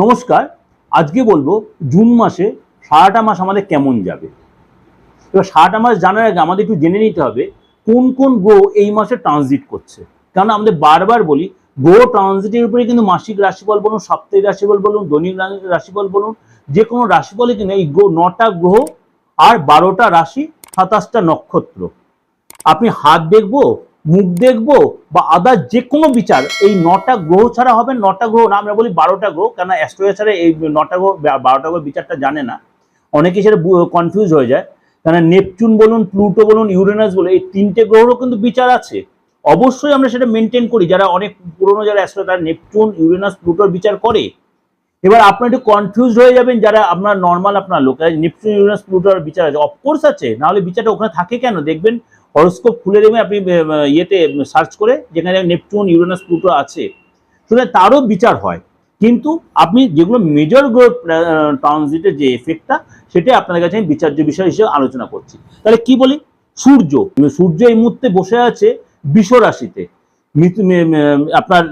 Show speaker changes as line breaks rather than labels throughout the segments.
নমস্কার, আজকে বলব জুন মাসে সারাটা মাস আমাদের কেমন যাবে? এবার সারাটা মাস জানার আগে আমাদের একটু জেনে নিতে হবে কোন কোন গ্রহ এই মাসে ট্রানজিট করছে। কারণ আমাদের বারবার বলি, গ্রহ ট্রানজিটের উপরে কিন্তু মাসিক রাশিফল বলুন, সাপ্তাহিক রাশিফল বলুন, দৈনিক রাশিফল বলুন, যে কোনো রাশিফলে কিন্তু এই গ্রহ নটা গ্রহ আর বারোটা রাশি, সাতাশটা নক্ষত্র। আপনি হাত দেখব? মুখ দেখব বা আদার যে কোনো বিচার, এই নটা গ্রহ ছাড়া হবে, নটা গ্রহ না, আমরা বলি বারোটা গ্রহ কেন অ্যাস্ট্রোয়া ছাড়া এই নটা গ্রহ বারোটা গ্রহ বিচারটা জানে না। অনেকে সেটা কনফিউজ হয়ে যায়। কেন নেপচুন বলুন, প্লুটো বলুন, ইউরেনাস বলুন, এই তিনটে গ্রহেরও কিন্তু বিচার আছে। অবশ্যই আমরা সেটা মেনটেন করি। যারা অনেক পুরনো যারা অ্যাস্ট্রো তারা নেপচুন, ইউরেনাস, প্লুটোর বিচার করে। এবার আপনার একটু কনফিউজ হয়ে যাবেন, যারা আপনার নর্মাল আপনার লোক নেপচুন, ইউরেনাস, প্লুটোর বিচার আছে। অফকোর্স আছে, নাহলে বিচারটা ওখানে থাকে কেন? দেখবেন হরস্কোপ খুলে দেবেন আপনি ইয়েতে সার্চ করে, যেখানে নেপচুন, ইউরেনাস, প্লুটো আছে। সুতরাং তারও বিচার হয়। কিন্তু আপনি যেগুলো মেজর গ্রোথ ট্রানজিটের যে এফেক্টটা সেটাই আপনাদের কাছে আমি বিচার্য বিষয় হিসেবে আলোচনা করছি। তাহলে কি বলি? সূর্য। সূর্য এই মুহূর্তে বসে আছে বিষ রাশিতে। আপনার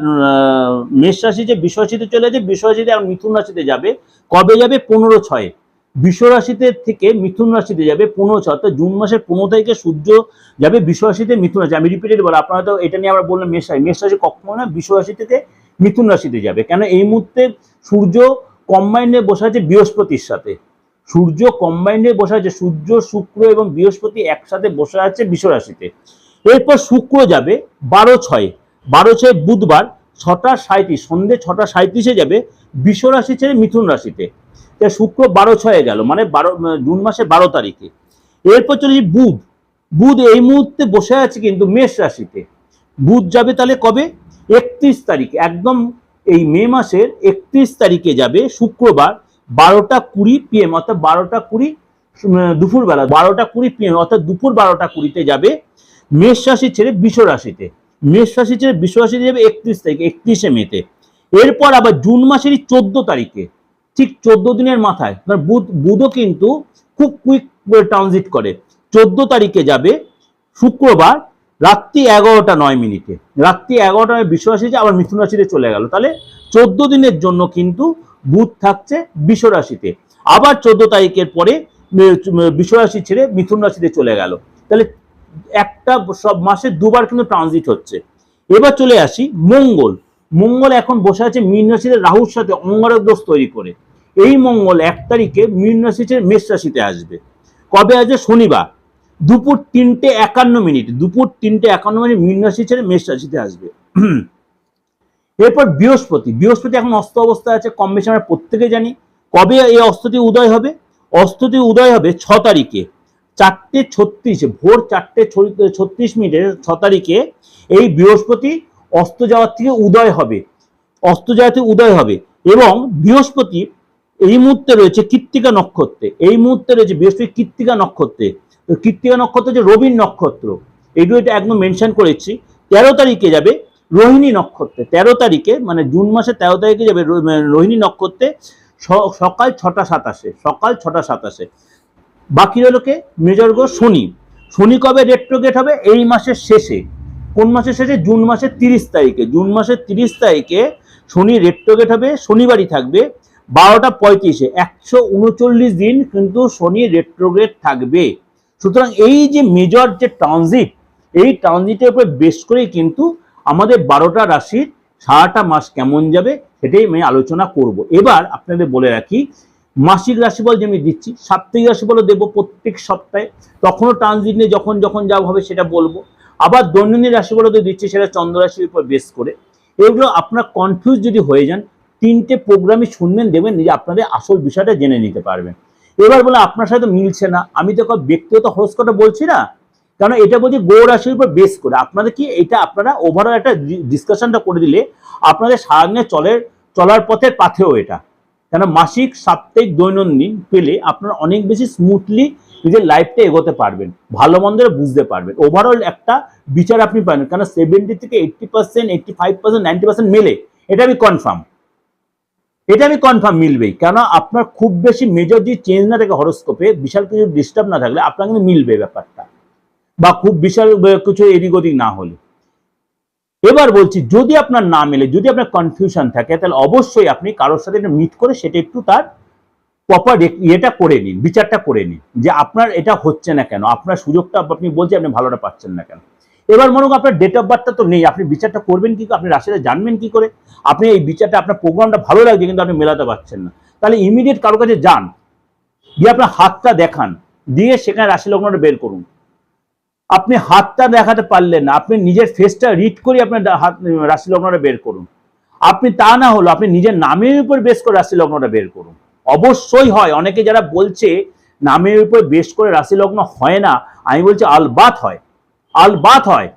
মেষ রাশি যে বিষ রাশিতে চলে যাচ্ছে বিষ রাশিতে মিথুন রাশিতে যাবে। কবে যাবে? পনেরো ছয়ে। বিষ রাশিতে থেকে মিথুন রাশিতে যাবে পনেরো ছয়, অর্থাৎ জুন মাসের পনেরো তারিখে সূর্য যাবে বিষ রাশিতে মিথুন রাশি আমি রিপিটেড বলো আপনারা তো এটা নিয়ে আমরা বললাম মেষ রাশি। মেষ রাশি কখনো না বিষ রাশি থেকে মিথুন রাশিতে যাবে। কেন এই মুহূর্তে সূর্য কম্বাইন্ডে বসে আছে বৃহস্পতির সাথে। সূর্য কম্বাইন্ডে বসে আছে, সূর্য, শুক্র এবং বৃহস্পতি একসাথে বসে আছে বিষ রাশিতে এরপর শুক্র যাবে বারো ছয়। বারো ছয় বুধবার ছটা সাঁত্রিশ সন্ধে ছটা সাঁত্রিশে যাবে বিষ রাশি ছেড়ে মিথুন রাশিতে। শুক্র বারো ছয়ে গেল মানে বারো জুন মাসের বারো তারিখে। এরপর চলে বুধ। বুধ এই মুহূর্তে বসে আছে কিন্তু মেষ রাশিতে। বুধ যাবে তাহলে কবে? একত্রিশ তারিখে। একদম এই মে মাসের একত্রিশ তারিখে যাবে শুক্রবার বারোটা কুড়ি পিএম অর্থাৎ বারোটা কুড়ি দুপুরবেলা, বারোটা কুড়ি পিএম অর্থাৎ দুপুর বারোটা কুড়িতে যাবে মেষ রাশি ছেড়ে বিষ রাশিতে। মেষ রাশি ছেড়ে বিষ রাশিতে যাবে একত্রিশ তারিখে, একত্রিশে মেতে। এরপর আবার জুন মাসেরই চোদ্দ তারিখে। ঠিক চোদ্দ দিনের মাথায় বুধ, বুধও কিন্তু খুব কুইক ট্রানজিট করে। চোদ্দ তারিখে যাবে শুক্রবার, রাত্রি এগারোটা নয় মিনিটে। রাত্রি এগারোটা বিশ্বরাশি যে আবার মিথুন রাশিতে চলে গেল। তাহলে চোদ্দ দিনের জন্য কিন্তু বুধ থাকছে বিষ রাশিতে। আবার চোদ্দ তারিখের পরে বিশ্ব রাশি ছেড়ে মিথুন রাশিতে চলে গেল। তাহলে একটা সব মাসে দুবার কিন্তু ট্রানজিট হচ্ছে। এবার চলে আসি মঙ্গল। মঙ্গল এখন বসে আছে মীন রাশিতে, রাহুর সাথে অঙ্গারক দোষ তৈরি করে। এই মঙ্গল এক তারিখে মীন রাশি ছেড়ে মেষ রাশিতে আসবে। কবে আসবে? শনিবার। দুপুর তিনটে একান্ন মিনিট। দুপুর তিনটে একান্ন মিনিট মীন রাশি ছেড়ে মেষ রাশিতে আসবে। এরপর বৃহস্পতি। বৃহস্পতি এখন অস্ত অবস্থায় আছে, কম বেশি আমরা প্রত্যেকে জানি। কবে এই অস্তটি উদয় হবে? অস্তটি উদয় হবে ছ তারিখে। চারটে ছত্রিশে, ভোর চারটে ছত্রিশ মিনিটে ছ তারিখে এই বৃহস্পতি অস্ত যাওয়ার থেকে উদয় হবে। অস্ত যাওয়া থেকে উদয় হবে এবং বৃহস্পতি এই মুহূর্তে রয়েছে কৃত্তিকা নক্ষত্রে। এই মুহূর্তে রয়েছে বৃহস্পতি কৃত্তিকা নক্ষত্রে। তো কৃত্তিকা নক্ষত্র হচ্ছে রবির নক্ষত্র। এগুলো এটা একদম মেনশন করেছি। তেরো তারিখে যাবে রোহিণী নক্ষত্রে। তেরো তারিখে মানে জুন মাসের তেরো তারিখে যাবে মানে রোহিণী নক্ষত্রে সকাল ছটা সাতাশে, সকাল ছটা সাতাশে। বাকি রইল কে? মেজর গ্রহ শনি। শনি কবে রেট্রোগেট হবে? এই মাসের শেষে। কোন মাসের শেষে? জুন মাসের তিরিশ তারিখে। জুন মাসের তিরিশ তারিখে শনি রেট্রোগেট হবে, শনিবারই থাকবে। বারোটা পঁয়ত্রিশে, একশো উনচল্লিশ দিন কিন্তু শনি রেট্রোগেট থাকবে। সুতরাং এই যে মেজর যে ট্রানজিট এই ট্রানজিটের উপরে বেশ করেই কিন্তু আমাদের বারোটা রাশির সারাটা মাস কেমন যাবে সেটাই আমি আলোচনা করব। এবার আপনাদের বলে রাখি, মাসিক রাশিফল যে আমি দিচ্ছি, সাপ্তাহিক রাশিফলও দেবো প্রত্যেক সপ্তাহে। তখনও ট্রানজিট নিয়ে যখন যখন যা হবে সেটা বলব। আবার দৈনন্দিন রাশিফলও তো দিচ্ছি সেটা চন্দ্র রাশির উপর বেস করে। এগুলো আপনার কনফিউজ যদি হয়ে যান তিনটে প্রোগ্রামই শুনবেন দেবেন যে আপনাদের আসল বিষয়টা জেনে নিতে পারবেন। এবার বলে আপনার সাথে মিলছে না, আমি তো ব্যক্তিগত হরস্কোপটা বলছি না কারণ এটা বলছি গো রাশির উপর বেস করে। আপনাদের কি এটা আপনারা ওভারঅল একটা ডিসকাশনটা করে দিলে আপনাদের সারাদিনে চলের চলার পথের পাথেও এটা। কেন মাসিক, সাপ্তাহিক, দৈনন্দিন পেলে আপনারা অনেক বেশি স্মুথলি নিজের লাইফটা এগোতে পারবেন, ভালো মন্দের বুঝতে পারবেন। ওভারঅল একটা বিচার আপনি পাবেন কারণ সেভেন্টি থেকে eighty percent eighty five percent ninety percent মেলে, এটা আমি কনফার্ম এটা আমি কনফার্ম মিলবেই। কেন আপনার খুব বেশি মেজর যে চেঞ্জ না থাকে হরস্কোপে বিশাল কিছু ডিস্টার্ব না থাকলে আপনার কিন্তু মিলবে ব্যাপারটা। বা খুব বিশাল কিছু এদিক ওদিক না হলে। এবার বলছি, যদি আপনার না মেলে, যদি আপনার কনফিউশন থাকে, তাহলে অবশ্যই আপনি কারোর সাথে মিট করে সেটা একটু তার প্রপার ইয়েটা করে নিন, বিচারটা করে নিন। যে আপনার এটা হচ্ছে না কেন? আপনার সুযোগটা আপনি বলছেন, আপনি ভালোটা পাচ্ছেন না কেন? এবার মনে করুন আপনার ডেট অফ বার্থটা তো নেই, আপনি বিচারটা করবেন কি আপনি রাশিটা জানবেন কি করে, আপনি এই বিচারটা, আপনার প্রোগ্রামটা ভালো লাগছে কিন্তু আপনি মেলাতে পারছেন না। তাহলে ইমিডিয়েট কারোর কাছে যান দিয়ে আপনার হাতটা দেখান, দিয়ে সেখানে রাশি লগ্নটা বের করুন। আপনি হাতটা দেখাতে পারলেন না, আপনি নিজের ফেসটা রিড করে আপনার হাত রাশি লগ্নটা বের করুন। আপনি তা না হলো, আপনি নিজের নামের উপর বেশ করে রাশি লগ্নটা বের করুন। অবশ্যই হয়, অনেকে যারা বলছে, নামের উপর বেশ করে রাশি লগ্ন হয় না, আমি বলছি, আলবাত হয়। আলবাত হয়।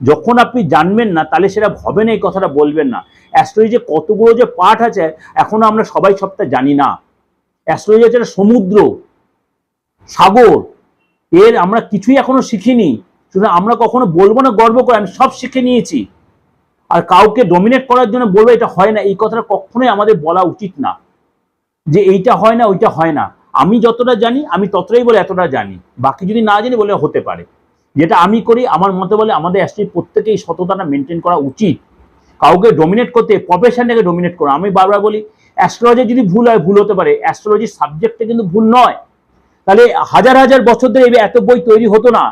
যখন আপনি জানবেন না, তাহলে সেটা হবে না, এই কথাটা বলবেন না। অ্যাস্ট্রোলজি কতগুলো যে পার্ট আছে, এখনও আমরা সবাই সবটা জানি না। অ্যাস্ট্রোলজি হচ্ছে সমুদ্র, সাগর। এর আমরা কিছুই এখনও শিখিনি। সুতরাং আমরা কখনো বলব না, গর্ব করে, আমি সব শিখে নিয়েছি। আর কাউকে ডমিনেট করার জন্য বলব, এটা হয় না। এই কথাটা কখনোই আমাদের বলা উচিত না। যে এইটা হয় না, ওইটা হয় না। আমি যতটা জানি, আমি ততটাই বলে এতটা জানি। বাকি যদি না জানি, বলে হতে পারে। যেটা আমি করি, আমার মতে বলে আমাদের অ্যাস্ট্রোলজি প্রত্যেকেই সততাটা মেনটেন করা উচিত। কাউকে ডমিনেট করতে প্রফেশনটাকে ডমিনেট করা। আমি বারবার বলি অ্যাস্ট্রোলজি যদি ভুল হয়, ভুল হতে পারে। অ্যাস্ট্রোলজির সাবজেক্টটা কিন্তু ভুল নয়। তাহলে হাজার হাজার বছর ধরে এই এত বই তৈরি হতো না।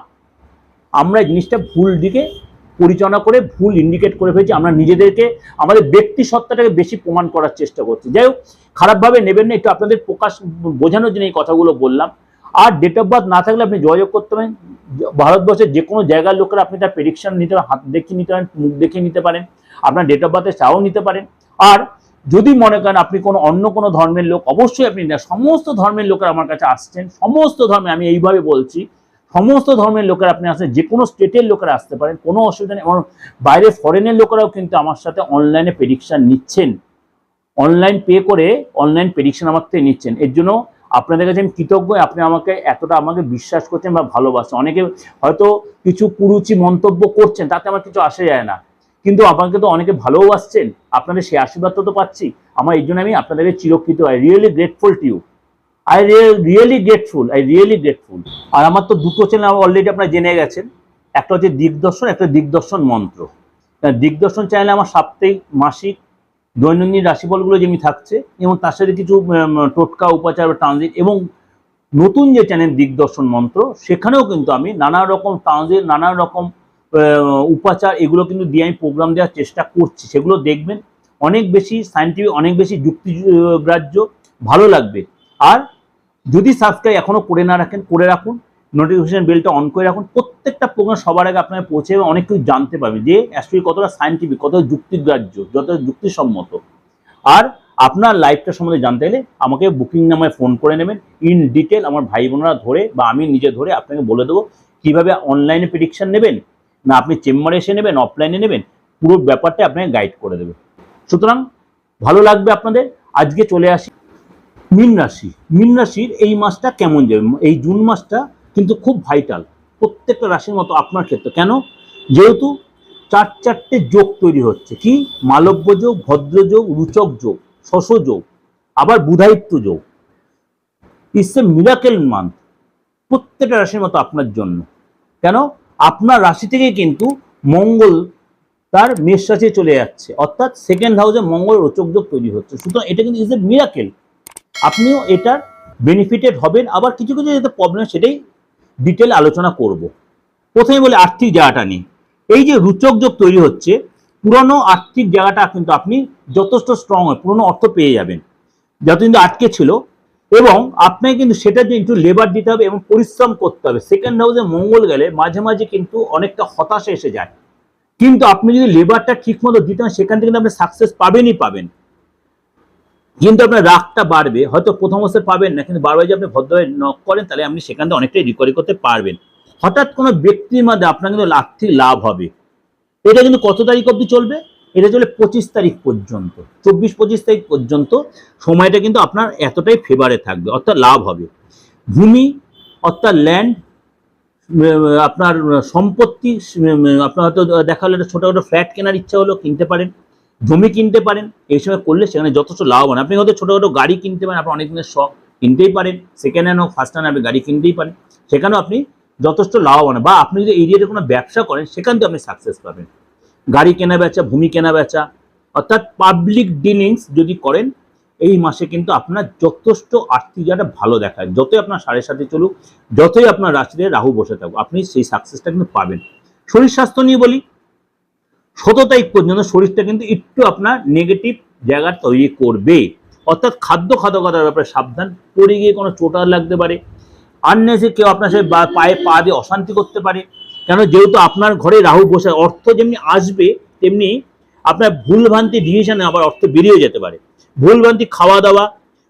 আমরা জিনিসটা ভুল দিকে পরিচালনা করে, ভুল ইন্ডিকেট করে ফেলছি। আমরা নিজেদেরকে, আমাদের ব্যক্তি সত্তাটাকে বেশি প্রমাণ করার চেষ্টা করছি। যাই হোক, খারাপভাবে নেবেন না। একটু আপনাদের প্রকাশ বোঝানোর জন্য এই কথাগুলো বললাম। আর ডেট অফ বার্থ না থাকলে আপনি যোগাযোগ করতে পারেন। ভারতবর্ষের যে কোনো জায়গার লোকেরা আপনি তার প্রেডিকশন নিতে পারেন, হাত দেখিয়ে নিতে পারেন, মুখ দেখিয়ে নিতে পারেন, আপনার ডেট অফ বার্থের চাও নিতে পারেন। আর যদি মনে করেন আপনি কোনো অন্য কোনো ধর্মের লোক, অবশ্যই আপনি সমস্ত ধর্মের লোকেরা আমার কাছে আসছেন, সমস্ত ধর্মে আমি এইভাবে বলছি, সমস্ত ধর্মের লোকেরা আপনি আসেন যে কোনো স্টেটের লোকেরা আসতে পারেন, কোনো অসুবিধা নেই। এবং বাইরে ফরেনের লোকেরাও কিন্তু আমার সাথে অনলাইনে প্রেডিকশন নিচ্ছেন। অনলাইন পে করে অনলাইন প্রেডিকশন আমার থেকে নিচ্ছেন। এর জন্য আপনাদের কাছে আমি কৃতজ্ঞ, আপনি আমাকে এতটা আমাকে বিশ্বাস করছেন বা ভালোবাসেন। অনেকে হয়তো কিছু কুরুচি মন্তব্য করছেন, তাতে আমার কিছু আসে যায় না। কিন্তু আমাকে তো অনেকে ভালোবাসছেন আপনাদের সেই আশীর্বাদ তো পাচ্ছি। আমার এই জন্য আমি আপনাদেরকে চিরকৃত I really grateful to you I really grateful I really grateful আর আমার তো দুটো চ্যানেল অলরেডি আপনারা জেনে গেছেন। একটা হচ্ছে দিগদর্শন, একটা দিগদর্শন মন্ত্র। দিগদর্শন চ্যানেলে আমার সাপ্তাহিক, মাসিক দৈনন্দিন রাশিফলগুলো যেমনি থাকছে, এবং তার সাথে কিছু টোটকা, উপাচার বা ট্রানজিট এবং নতুন যে চ্যানেল দিগদর্শন মন্ত্র, সেখানেও কিন্তু আমি নানা রকম ট্রানজিট নানা রকম উপাচার, এগুলো কিন্তু দিয়ে আমি প্রোগ্রাম দেওয়ার চেষ্টা করছি। সেগুলো দেখবেন অনেক বেশি সাইন্টিফিক অনেক বেশি যুক্তিগ্রাহ্য ভালো লাগবে। আর যদি সাবস্ক্রাইব এখনও করে না রাখেন, করে রাখুন। নোটিফিকেশন বেলটা অন করে রাখুন। প্রত্যেকটা প্রোগ্রাম সবার আগে আপনার পৌঁছে যাবে, অনেক কিছু জানতে পারবে যে অ্যাকচুয়ালি কতটা সাইন্টিফিক কতটা যুক্তিগ্রাহ্য যতটা যুক্তিসম্মত। আর আপনার লাইফটা সম্বন্ধে জানতে গেলে আমাকে বুকিং নামায় ফোন করে নেবেন। ইন ডিটেল আমার ভাই বোনেরা ধরে বা আমি নিজে ধরে আপনাকে বলে দেবো কীভাবে অনলাইনে প্রেডিকশন নেবেন না আপনি চেম্বারে এসে নেবেন অফলাইনে নেবেন পুরো ব্যাপারটা আপনাকে গাইড করে দেবে। সুতরাং ভালো লাগবে আপনাদের। আজকে চলে আসি মীন রাশি। মীন রাশির এই মাসটা কেমন যাবে? এই জুন মাসটা কিন্তু খুব ভাইটাল প্রত্যেকটা রাশির মতো আপনার ক্ষেত্রে। কেন? যেহেতু চার চারটে যোগ তৈরি হচ্ছে। কি? মালব্য যোগ, ভদ্র যোগ, রুচক যোগ, শশ যোগ, আবার বুধায়িত্ব যোগ। ইটস এ মিরাকেল মান্থ প্রত্যেকটা রাশির মতো আপনার জন্য। কেন? আপনার রাশি থেকে কিন্তু মঙ্গল তার মেষ রাশি চলে যাচ্ছে। অর্থাৎ সেকেন্ড হাউসে মঙ্গল রোচক যোগ তৈরি হচ্ছে। সুতরাং এটা কিন্তু ইজ এ মিরাকেল আপনিও এটার বেনিফিটেড হবেন। আবার কিছু কিছু যেটা প্রবলেম সেটাই ডিটেল আলোচনা করব। প্রথমে বলে আর্থিক জায়গাটা নিয়ে। এই যে রুচক যোগ তৈরি হচ্ছে, পুরনো আর্থিক জায়গাটা কিন্তু আপনি যথেষ্ট স্ট্রং হয়, পুরনো অর্থ পেয়ে যাবেন। যতদিন ধরে আটকে ছিল। এবং আপনাকে কিন্তু সেটার জন্য একটু লেবার দিতে হবে এবং পরিশ্রম করতে হবে। সেকেন্ড হাউসে মঙ্গল গেলে মাঝে মাঝে কিন্তু অনেকটা হতাশা এসে যায়। কিন্তু আপনি যদি লেবারটা ঠিক মতো দিতে সেখান থেকে কিন্তু আপনি সাকসেস পাবেনই পাবেন। কিন্তু আপনার রাগটা বাড়বে, হয়তো প্রথম অবস্থায় পাবেন না, কিন্তু বারবার যদি আপনি ভদ্রভাবে নক করেন, তাহলে আপনি সেখান থেকে অনেকটাই রিকভারি করতে পারবেন। হঠাৎ কোনো ব্যক্তির মধ্যে আপনার কিন্তু আর্থিক লাভ হবে। এটা কিন্তু কত তারিখ অবধি চলবে? এটা চলে পঁচিশ তারিখ পর্যন্ত, চব্বিশ পঁচিশ তারিখ পর্যন্ত সময়টা কিন্তু আপনার এতটাই ফেভারে থাকবে, অর্থাৎ লাভ হবে। ভূমি, অর্থাৎ ল্যান্ড আপনার সম্পত্তি, আপনার হয়তো দেখা হলো একটা ছোটোখাটো ফ্ল্যাট কেনার ইচ্ছা হলো, কিনতে পারেন। জমি কিনতে পারেন, এই সময় করলে সেখানে যথেষ্ট লাভবান আপনি হয়তো ছোটোখাটো গাড়ি কিনতে পারেন, আপনার অনেক দিনের শখ, কিনতেই পারেন সেকেন্ড হ্যান্ড হোক ফার্স্ট হ্যান্ড আপনি গাড়ি কিনতেই পারেন, সেখানেও আপনি যথেষ্ট লাভবান বা আপনি যদি এরিয়াতে কোনো ব্যবসা করেন, সেখান থেকে আপনি সাকসেস পাবেন। গাড়ি কেনা বেচা, ভূমি কেনা বেচা, অর্থাৎ পাবলিক ডিলিংস যদি করেন, এই মাসে কিন্তু আপনার যথেষ্ট আর্থিক জায়গাটা ভালো দেখায়। যতই আপনার সাড়ে সাথে চলুক, যতই আপনার রাশিতে রাহু বসে থাকুক, আপনি সেই সাকসেসটা কিন্তু পাবেন। শরীর স্বাস্থ্য নিয়ে বলি সতেরো তারিখ পর্যন্ত শরীরটা কিন্তু একটু আপনার নেগেটিভ জায়গা তৈরি করবে। অর্থাৎ খাদ্য খাদ্যকতার ব্যাপারে সাবধান, পড়ে গিয়ে কোনো চোটার লাগতে পারে। আননেসে কেউ আপনার সাথে পায়ে পা দিয়ে অশান্তি করতে পারে। কেন যেহেতু আপনার ঘরে রাহু বসে অর্থ যেমনি আসবে, তেমনি আপনার ভুলভ্রান্তি ডিসিশনে আবার অর্থ বেরিয়ে যেতে পারে। ভুলভ্রান্তি খাওয়া দাওয়া,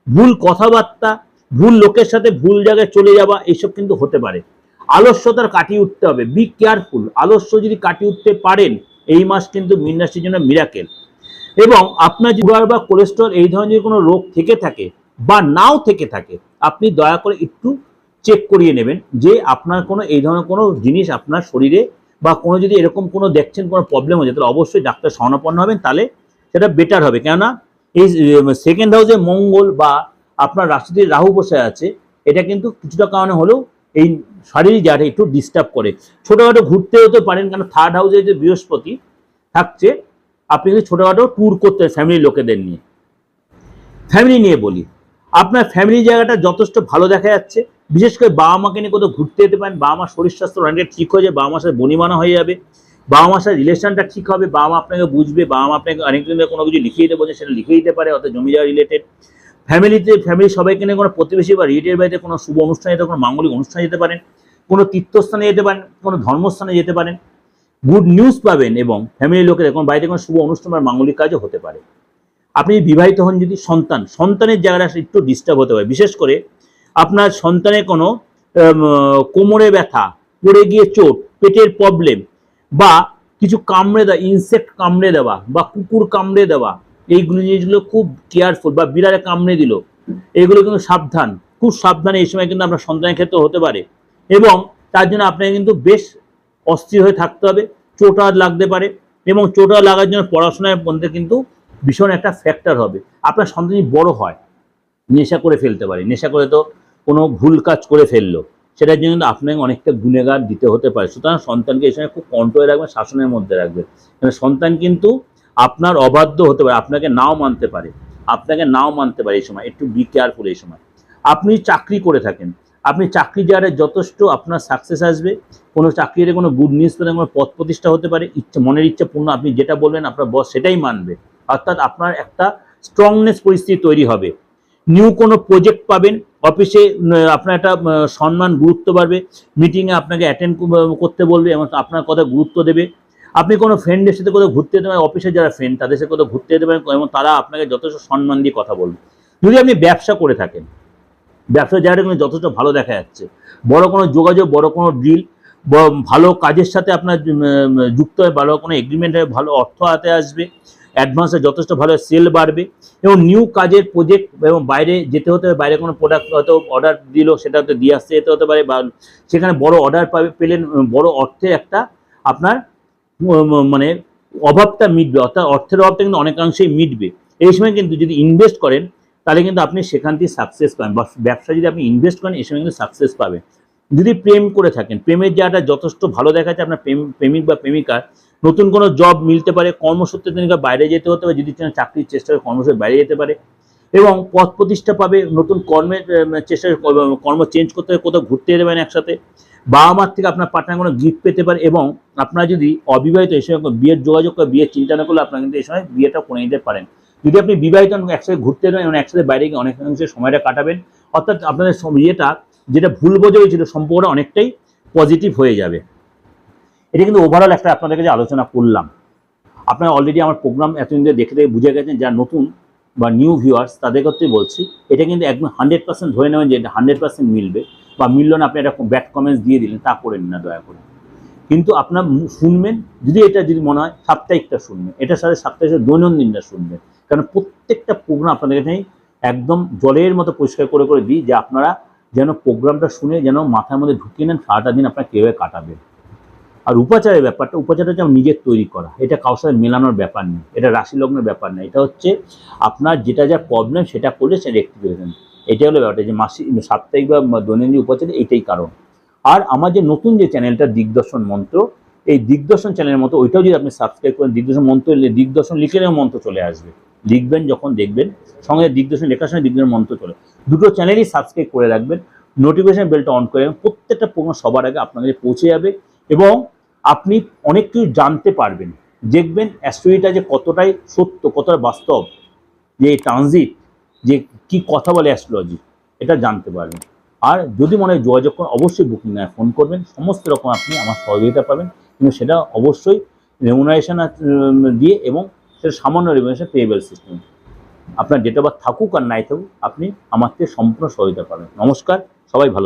ভুল কথাবার্তা, ভুল লোকের সাথে ভুল জায়গায় চলে যাওয়া এইসব কিন্তু হতে পারে। আলস্যতার কাটিয়ে উঠতে হবে বি কেয়ারফুল আলস্য যদি কাটিয়ে উঠতে পারেন এই মাস কিন্তু মীন রাশির জন্য মিরাকেল এবং আপনার সুগার বা কোলেস্ট্রল এই ধরনের কোনো রোগ থেকে থাকে বা নাও থেকে থাকে, আপনি দয়া করে একটু চেক করিয়ে নেবেন যে আপনার কোনো এই ধরনের কোনো জিনিস আপনার শরীরে বা কোনো যদি এরকম কোনো দেখছেন কোনো প্রবলেম হচ্ছে, তাহলে অবশ্যই ডাক্তার শরণাপন্ন হবেন, তাহলে সেটা বেটার হবে। কেননা এই সেকেন্ড হাউসে মঙ্গল বা আপনার রাশিতে রাহু বসে আছে, এটা কিন্তু কিছুটা কারণে হলেও এই শারীরিক জায়গাটা একটু ডিস্টার্ব করে। ছোটোখাটো ঘুরতে হতে পারেন, কারণ থার্ড হাউসে যে বৃহস্পতি থাকছে, আপনি কিন্তু ছোটোখাটো ট্যুর করতে ফ্যামিলির লোকেদের নিয়ে। ফ্যামিলি নিয়ে বলি, আপনার ফ্যামিলি জায়গাটা যথেষ্ট ভালো দেখা যাচ্ছে। বিশেষ করে বাবা মাকে নিয়ে কোথাও ঘুরতে যেতে পারেন, বাবা মার শরীর স্বাস্থ্য অনেকটা ঠিক হয়ে যাবে, বাবা মার সাথে বনিমানা হয়ে যাবে, বাবা মার সাথে রিলেশনটা ঠিক হবে, বাবা মা আপনাকে বুঝবে, বাবা মা আপনাকে অনেকদিন কোনো কিছু লিখে দিতে বলছে, সেটা লিখে দিতে পারে অর্থাৎ জমি জায়গা রিলেটেড ফ্যামিলিতে ফ্যামিলি সবাইকে নিয়ে কোনো প্রতিবেশী বা রিলেটেড বাড়িতে কোনো শুভ অনুষ্ঠানে যেতে, কোনো মাঙ্গলিক অনুষ্ঠানে যেতে পারেন, কোনো তীর্থস্থানে যেতে পারেন, কোনো ধর্মস্থানে যেতে পারেন গুড নিউজ পাবেন এবং ফ্যামিলির লোকের কোনো বাড়িতে কোনো শুভ অনুষ্ঠান বা মাঙ্গলিক কাজও হতে পারে। আপনি বিবাহিত হন, যদি সন্তান, সন্তানের জায়গাটা একটু ডিস্টার্ব হতে পারে। বিশেষ করে আপনার সন্তানের কোনো কোমরে ব্যথা, পড়ে গিয়ে চোট, পেটের প্রবলেম বা কিছু কামড়ে দেওয়া ইনসেক্ট কামড়ে দেওয়া বা কুকুর কামড়ে দেওয়া এইগুলো জিনিসগুলো খুব কেয়ারফুল বা বিড়ালে কামড়ে দিল। এগুলো কিন্তু সাবধান, খুব সাবধানে এই সময় কিন্তু আপনার সন্তানের ক্ষেত্রে হতে পারে। এবং তার জন্য আপনাকে কিন্তু বেশ অস্থির হয়ে থাকতে হবে, চোটা লাগতে পারে এবং চোটা লাগার জন্য পড়াশোনার মধ্যে কিন্তু ভীষণ একটা ফ্যাক্টর হবে। আপনার সন্তান বড় হয়, নেশা করে ফেলতে পারে, নেশা করে তো কোনো ভুল কাজ করে ফেলল, সেটার জন্য কিন্তু আপনাকে অনেকটা গুণেগার দিতে হতে পারে। সুতরাং সন্তানকে এই সময় খুব কন্ট্রোলে রাখবেন, শাসনের মধ্যে রাখবেন। সন্তান কিন্তু আপনার অবাধ্য হতে পারে, আপনাকে নাও মানতে পারে, আপনাকে নাও মানতে পারে এই সময়, একটু বি কেয়ারফুল এই সময়। আপনি চাকরি করে থাকেন, আপনি চাকরি জায়গায় যথেষ্ট আপনার সাকসেস আসবে, কোনো চাকরিতে কোনো গুড নিউজ পেলে কোনো পদ প্রতিষ্ঠা হতে পারে, ইচ্ছা, মনের ইচ্ছা পূর্ণ, আপনি যেটা বলবেন আপনার বস সেটাই মানবে। অর্থাৎ আপনার একটা স্ট্রংনেস পরিস্থিতি তৈরি হবে। নিউ কোনো প্রজেক্ট পাবেন, অফিসে আপনার একটা সম্মান, গুরুত্ব বাড়বে মিটিংয়ে আপনাকে অ্যাটেন্ড করতে বলবে, এবং আপনার কথা গুরুত্ব দেবে আপনি কোনো ফ্রেন্ডের সাথে কোথাও ঘুরতে যেতে পারেন অফিসে যারা ফ্রেন্ড তাদের সাথে কোথাও ঘুরতে যেতে পারেন, এবং তারা আপনাকে যথেষ্ট সম্মান দিয়ে কথা বলবে। যদি আপনি ব্যবসা করে থাকেন, ব্যবসার জায়গাটা কিন্তু যথেষ্ট ভালো দেখা যাচ্ছে। বড় কোনো যোগাযোগ, বড় কোনো ডিল ভালো কাজের সাথে আপনার যুক্ত হয়ে, ভালো কোনো এগ্রিমেন্টে ভালো অর্থ হাতে আসবে অ্যাডভান্সে যথেষ্ট ভালো সেল বাড়বে, এবং নিউ কাজের প্রজেক্ট এবং বাইরে যেতে হতে বাইরে কোনো প্রোডাক্ট হয়তো অর্ডার দিল, সেটা হয়তো দিয়ে আসতে যেতে হতে পারে, বা সেখানে বড় অর্ডার পাবে, পেলেন, বড় অর্থের একটা আপনার মানে অভাবটা মিটবে, অর্থাৎ অর্থের অভাবটা কিন্তু অনেকাংশেই মিটবে। এই সময় কিন্তু যদি ইনভেস্ট করেন, তাহলে কিন্তু আপনি সেখান থেকে সাকসেস পাবেন ব্যবসা যদি আপনি ইনভেস্ট করেন, এই সময় কিন্তু সাকসেস পাবেন। যদি প্রেম করে থাকেন, প্রেমের জায়গাটা যথেষ্ট ভালো দেখা যাচ্ছে আপনার প্রেম, প্রেমিক বা প্রেমিকার নতুন কোনো জব মিলতে পারে, কর্মসূত্রে তিনি বাইরে যেতে হতে পারে, যদি চাকরির চেষ্টা করে কর্মসূত্রে বাইরে যেতে পারে, এবং পথ প্রতিষ্ঠা পাবে, নতুন কর্মের চেষ্টা কর্ম চেঞ্জ করতে হবে, কোথাও ঘুরতে যেতে পারেন একসাথে বাবা মার থেকে আপনার পার্টনার কোনো গিফট পেতে পারে এবং আপনার যদি অবিবাহিত এই সময় বিয়ের যোগাযোগ করে, বিয়ের চিন্তা না করলে আপনার কিন্তু এই সময় বিয়েটা করে নিতে পারেন। যদি আপনি বিবাহিত একসাথে ঘুরতে যাবেন এবং একসাথে বাইরে গিয়ে অনেকাংশে সময়টা কাটাবেন, অর্থাৎ আপনাদের ইয়েটা, যেটা ভুল বোঝা হয়েছিল সম্পর্কটা অনেকটাই পজিটিভ হয়ে যাবে। এটা কিন্তু ওভারঅল একটা আপনাদের কাছে আলোচনা করলাম। আপনারা অলরেডি আমার প্রোগ্রাম এতদিন ধরে দেখে দেখে বুঝে গেছেন, যারা নতুন বা নিউ ভিউয়ার্স তাদের ক্ষেত্রে বলছি। এটা কিন্তু একদম হান্ড্রেড পার্সেন্ট ধরে নেবেন যে এটা হান্ড্রেড পার্সেন্ট মিলবে। বা মিলল না আপনি একটা ব্যাড কমেন্টস দিয়ে দিলেন, তা করেন না, দয়া করে। কিন্তু আপনার শুনবেন, যদি এটা যদি মনে হয়, সাপ্তাহিকটা শুনবেন। এটার সাথে সাপ্তাহিক দৈনন্দিনটা শুনবেন। কারণ প্রত্যেকটা প্রোগ্রাম আপনাদের কাছে একদম জলের মতো পরিষ্কার করে করে দিই, যে আপনারা যেন প্রোগ্রামটা শুনে যেন মাথার মধ্যে ঢুকিয়ে নেন, সারাটা দিন আপনার কীভাবে কাটাবেন। আর উপাচারের ব্যাপারটা, উপাচারটা হচ্ছে নিজের তৈরি করা। এটা কারোর সাথে মেলানোর ব্যাপার নেই এটা রাশি লগ্নের ব্যাপার নেই এটা হচ্ছে আপনার যেটা যা প্রবলেম সেটা করলে সেটা রেক্টিফিকেশন এটাই হলো ব্যাপারটা যে মাসিক, সাপ্তাহিক বা দৈনন্দিন উপাচারে এইটাই কারণ। আর আমার যে নতুন যে চ্যানেলটা দিগদর্শন মন্ত্র, এই দিগদর্শন চ্যানেলের মতো ওইটাও যদি আপনি সাবস্ক্রাইব করেন, দিগদর্শন মন্ত্র দিগদর্শন লিখলেও মন্ত্র চলে আসবে। লিখবেন যখন দেখবেন, সঙ্গে দিগদর্শন লেখার সঙ্গে দিগদর্শন মন্ত্র চলে। দুটো চ্যানেলই সাবস্ক্রাইব করে রাখবেন, নোটিফিকেশন বেলটা অন করে প্রত্যেকটা প্রোগ্রাম সবার আগে আপনার কাছে পৌঁছে যাবে এবং আপনি অনেক কিছু জানতে পারবেন। দেখবেন অ্যাস্ট্রোলজিটা যে কতটাই সত্য, কতটা বাস্তব, যে ট্রানজিট যে কি কথা বলে অ্যাস্ট্রোলজি এটা জানতে পারবেন। আর যদি মনে হয় যোগাযোগ করেন, অবশ্যই বুকিং নেয় ফোন করবেন। সমস্ত রকম আপনি আমার সহযোগিতা পাবেন। কিন্তু সেটা অবশ্যই রেমুনারেশন দিয়ে এবং সেটা সামান্য রেমুনারেশন পেয়েবেল সিস্টেম আপনার ডেট অফ বার্থ থাকুক আর নাই থাকুক, আপনি আমার থেকে সম্পূর্ণ সহযোগিতা পাবেন। নমস্কার, সবাই ভালো